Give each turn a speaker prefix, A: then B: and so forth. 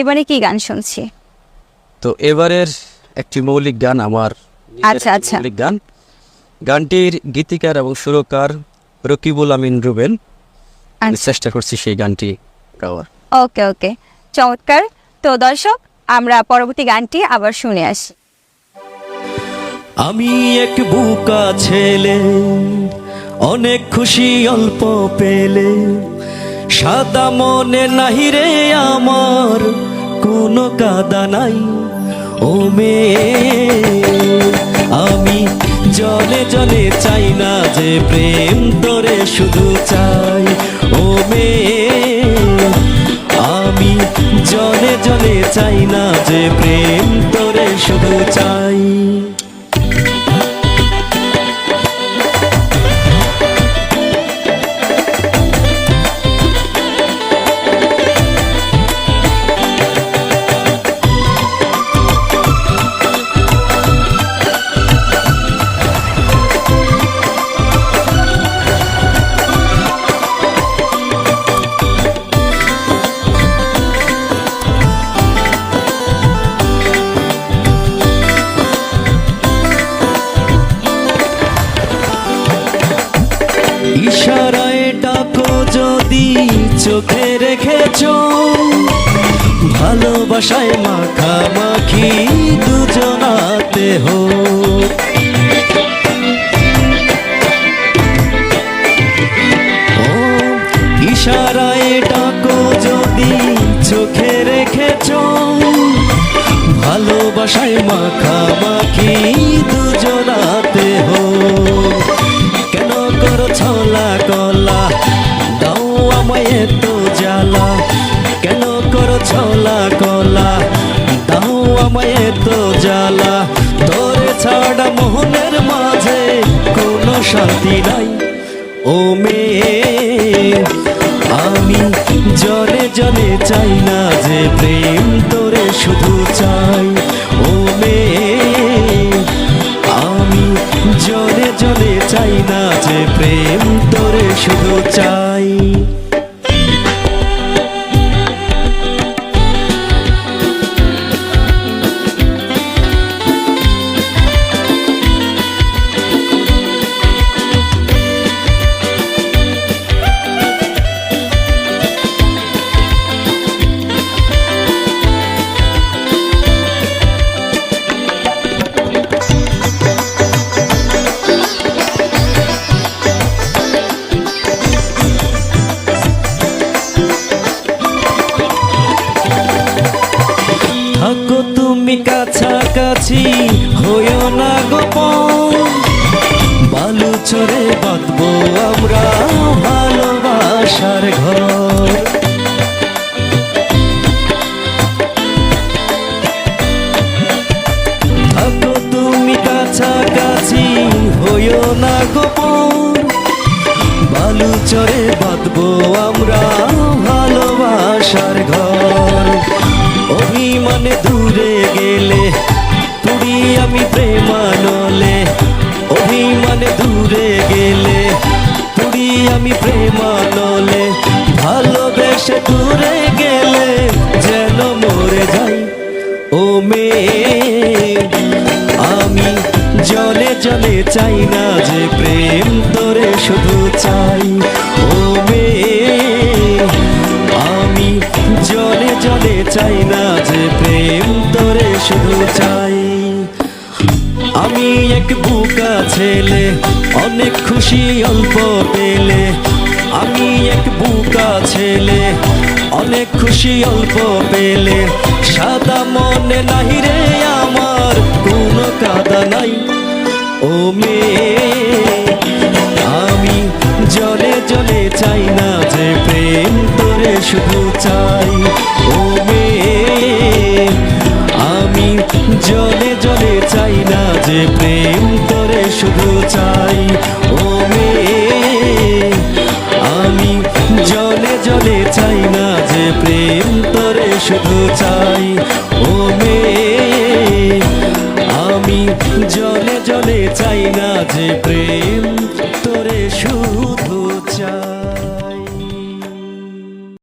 A: এবারে কি গান শুনছি?
B: তো এবারের একটি মৌলিক গান আমার
A: আচ্ছা, আচ্ছা।
B: মৌলিক গান। গানটির গীতিকার এবং সুরকার রকিবুল আমিন রুবেল। আমি
A: আচ্ছা।
B: চেষ্টা করছি সেই গানটি গাওয়ার।
A: ওকে ওকে। চমৎকার। তো দর্শক আমরা পরবর্তী গানটি আবার শুনে আসি।
C: আমি এক বুকা ছেলে অনেক খুশি অল্প পেলে। সাদা মনে নাহি রে আমার, কোনো কাদা নাই। ও আমি জলে জলে চাই না যে প্রেম তোরে শুধু চাই। ও আমি জলে জলে চাই না যে প্রেম তোরে শুধু চাই। ইশারায় ডাকো যদি চোখে রেখেছ, ভালোবাসায় মাখামাখি দুজনাতে হো। ও ইশারায় ডাকো যদি চোখে রেখেছ, ভালোবাসায় মাখামাখি এত জ্বালা। তোরে ছাড়া মোহনের মাঝে কোনো শান্তি নাই। ও মেয়ে, আমি জলে জলে চাই না যে প্রেম তোরে শুধু চাই। ও মেয়ে, আমি জলে জলে চাই না যে প্রেম তোরে শুধু চাই। তুমি কাছাকাছি হইও না গোপন। বালু চরে বাঁধবো আমরা ভালোবাসার ঘর। থাকো তুমি কাছাকাছি না গোপন। বালু চরে বাঁধবো আমরা ভালোবাসার ঘর। অভিমানে দূরে গেলে পুরি আমি প্রেমানলে। অভিমানে দূরে গেলে পুরি আমি প্রেমানলে। ভালোবেসে দূরে গেলে যেন মরে যাই ও মেয়ে। আমি জলে জলে চাই না যে প্রেম তোরে শুধু চাই। শুধু চাই। আমি এক বুকা ছেলে, অনেক খুশি অল্প পেলে। আমি এক বুকা ছেলে, অনেক খুশি অল্প পেলে। সাদা মনে নাহি রে আমার, কোনো কাদা নাই। ও মেয়ে, আমি জলে জলে চাই না যে প্রেম তোরে শুধু চাই। ও মেয়ে শুধু চাই ও মে আমি জলে জলে চাই না যে প্রেম তোরে শুধু